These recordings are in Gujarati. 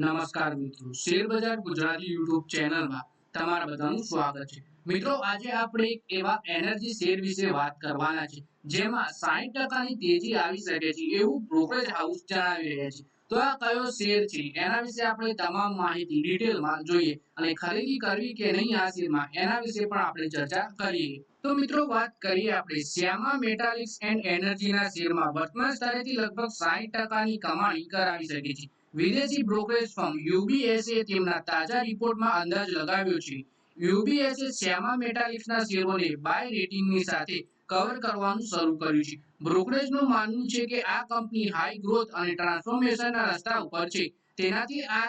નમસ્કાર મિત્રો. શેર ગુજરાતી યુટ્યુબ ચેનલમાં તમારા બધાનું સ્વાગત છે. મિત્રો, આજે આપણે એક એવા એનર્જી શેર વિશે વાત કરવાના છે, જેમાં 60% ટકાની તેજી આવી શકે છે એવું બ્રોકરેજ હાઉસ જણાવી રહ્યા છે. તો આ કયો શેર છે, એના વિશે આપણે તમામ માહિતી ડિટેલમાં જોઈએ અને ખરીદી કરવી કે નહીં આ શેરમાં એના વિશે પણ આપણે ચર્ચા કરીએ. તો મિત્રો, વાત કરીએ આપણે શ્યામા મેટાલિક્સ એન્ડ એનર્જીના શેરમાં વર્તમાન સ્તરેથી લગભગ 60% ટકાની કમાણી કરાવી શકે છે. વિદેશી બ્રોકરેજ ફર્મ યુબીએસએ તેમના તાજા રિપોર્ટમાં અંદાજ લગાવ્યો છે. યુબીએસએ શ્યામા મેટાલિક્સના શેરોને બાય રેટિંગની સાથે કવર કરવાનું શરૂ કર્યું છે. બ્રોકરેજનું માનવું છે કે આ કંપની હાઈ ગ્રોથ અને ટ્રાન્સફોર્મેશનના રસ્તા ઉપર છે. તેનાથી આ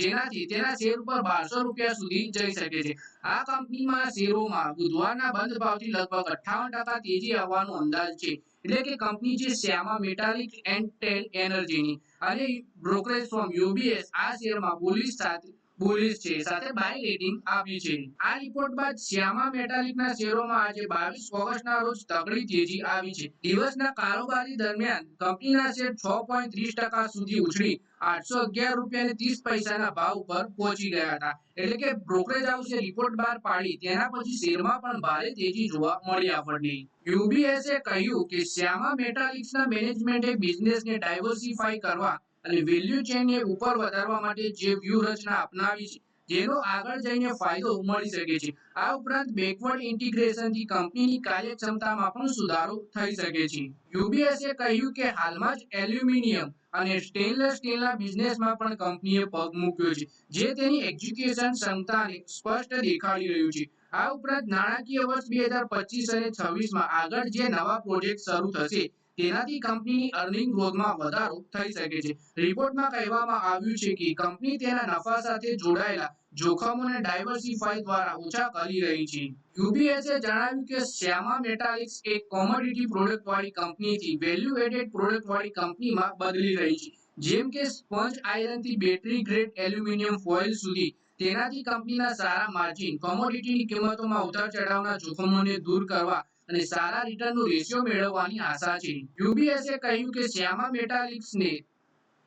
જેનાથી તેના શેર ઉપર બારસો રૂપિયા સુધી જઈ શકે છે. આ કંપનીમાં શેરોમાં બુધવારના બંધ ભાવથી લગભગ અઠ્ઠાવન ટકા તેજી આવવાનો અંદાજ છે. એટલે કે કંપની છે શ્યામા મેટાલિક એન્ડ ટેલ એનર્જીની. અને બ્રોકરેજ ફોર્મ યુબીએસ આ શેરમાં બુલિશ સાથે બુલિશ છે. સાથે બાય રેટિંગ આપ્યું છે. આ રિપોર્ટ બાદ શ્યામા મેટાલિકના શેરોમાં આજે 22 ઓગસ્ટના રોજ તગડી તેજી આવી છે. દિવસના કારોબારી દરમિયાન કંપનીના શેર 6.30 ટકા સુધી ઉછળી 811 રૂપિયા અને 30 પૈસાના ભાવ પર પહોંચી ગયા હતા. એટલે કે બ્રોકરેજ હાઉસે રિપોર્ટ બહાર પાડી. તેના પછી શેરમાં પણ ભારે તેજી જોવા મળી આપણને. યુબીએસે કહ્યું કે શ્યામા મેટાલિક્સના મેનેજમેન્ટે બિઝનેસને ડાયવર્સિફાઈ કરવા અને વેલ્યુ ચેનને ઉપર વધારવા માટે જે વ્યૂહરચના અપનાવી છે, જેનો આગળ જઈને ફાયદો મળી શકે છે. આ ઉપરાંત બેકવર્ડ ઇન્ટિગ્રેશનથી કંપનીની કાર્યક્ષમતામાં પણ સુધારો થઈ શકે છે. યુબીએસએ કહ્યું કે હાલમાં જ એલ્યુમિનિયમ અને સ્ટેનલેસ સ્ટીલના બિઝનેસમાં પણ કંપનીએ પગ મૂક્યો છે, જે તેની એક્ઝિક્યુશન ક્ષમતાને સ્પષ્ટ દેખાડી રહ્યું છે. આ ઉપરાંત નાણાકીય વર્ષ બે હજાર પચીસ અને છવ્વીસમાં આગળ જે નવા પ્રોજેક્ટ શરૂ થશે તેનાથી કંપનીની અર્નિંગ ગ્રોથમાં વધારો થઈ શકે છે. રિપોર્ટમાં કહેવામાં આવ્યું છે કે કંપની તેના નફા સાથે જોડાયેલા જોખમોને ડાયવર્સિફાઈ દ્વારા ઓછા કરી રહી છે. યુબીએસે જણાવ્યું કે શ્યામા મેટાલિક્સ એક કોમોડિટી પ્રોડક્ટ વાળી કંપનીથી વેલ્યુ એડેડ પ્રોડક્ટ વાળી કંપનીમાં બદલી રહી છે. જેમ કે સ્પંજ આયરનથી બેટરી ગ્રેડ એલ્યુમિનિયમ ફોઇલ સુધી તેનાથી કંપનીના સારા માર્જિન કોમોડિટીની કિંમતોમાં ઉતાર ચઢાવના જોખમોને દૂર કરવા અને સારા રિટર્નનો રેશિયો મેળવવાની આશા છે. યુબીએસે કહ્યું કે શ્યામા મેટાલિક્સને,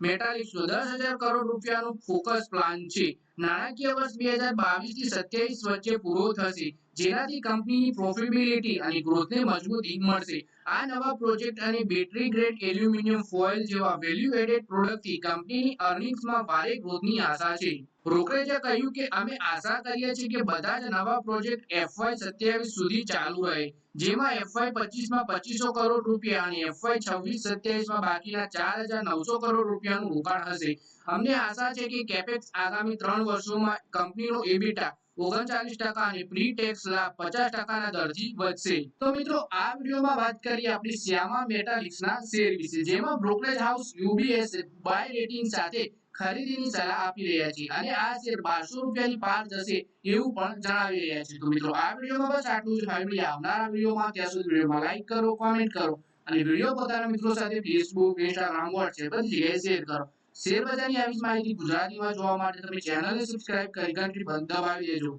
મેટાલિક્સનો દસ હજાર કરોડ રૂપિયાનો ફોકસ પ્લાન છે. નાણાકીય વર્ષ બે હજાર બાવીસથી સત્યાવીસ વચ્ચે પૂરો થશે. જેનાથી કંપનીની પ્રોફિટેબિલિટી અને ગ્રોથને મજબૂતી મળશે. આ નવા પ્રોજેક્ટ અને બેટરી ગ્રેડ એલ્યુમિનિયમ ફોઇલ જેવા વેલ્યુ એડેડ પ્રોડક્ટથી કંપનીની અર્નિંગ્સમાં ભારે ગ્રોથની આશા છે. બ્રોકરેજે કહ્યું કે અમે આશા કરીએ છીએ કે બધા જ નવા પ્રોજેક્ટ એફવાય સત્યાવીસ સુધી ચાલુ રહે, જેમાં એફવાય પચીસમાં પચીસો કરોડ રૂપિયા અને એફવાય છવ્વીસ સત્યાવીસમાં બાકીના ચાર હજાર નવસો કરોડ રૂપિયાનું રોકાણ હશે. અમને આશા છે કે કેપેક્સ આગામી ત્રણ વર્ષોમાં કંપનીનો એબીટા ઓગણચાલીસ ટકા અને પ્રી ટેક્સ લાભ પચાસ ટકાના દરથી વધશે. તો મિત્રો, આ વિડીયોમાં વાત કરીએ આપણી શ્યામા મેટાલિક્સના શેર વિશે, જેમાં brokerage house UBS buy rating સાથે ખરીદીની સલાહ આપી રહ્યા છે અને આ શેર બારસો રૂપિયાની પાર જશે એવું પણ જણાવી રહ્યા છે. તો મિત્રો, આ વિડીયોમાં બસ આટલું જ. ફેમિલી આવનારા વિડીયોમાં. ત્યાં સુધી વિડીયોમાં લાઈક કરો કોમેન્ટ કરો અને વીડિયો પોતાના મિત્રો સાથે ફેસબુક ઇન્સ્ટાગ્રામ વોટ્સએપ બધી જગ્યાએ શેર કરો. શેર બજારની આવી માહિતી ગુજરાતીમાં જોવા માટે તમે ચેનલને સબસ્ક્રાઇબ કરી ઘંટી બંધ દબાવી દેજો.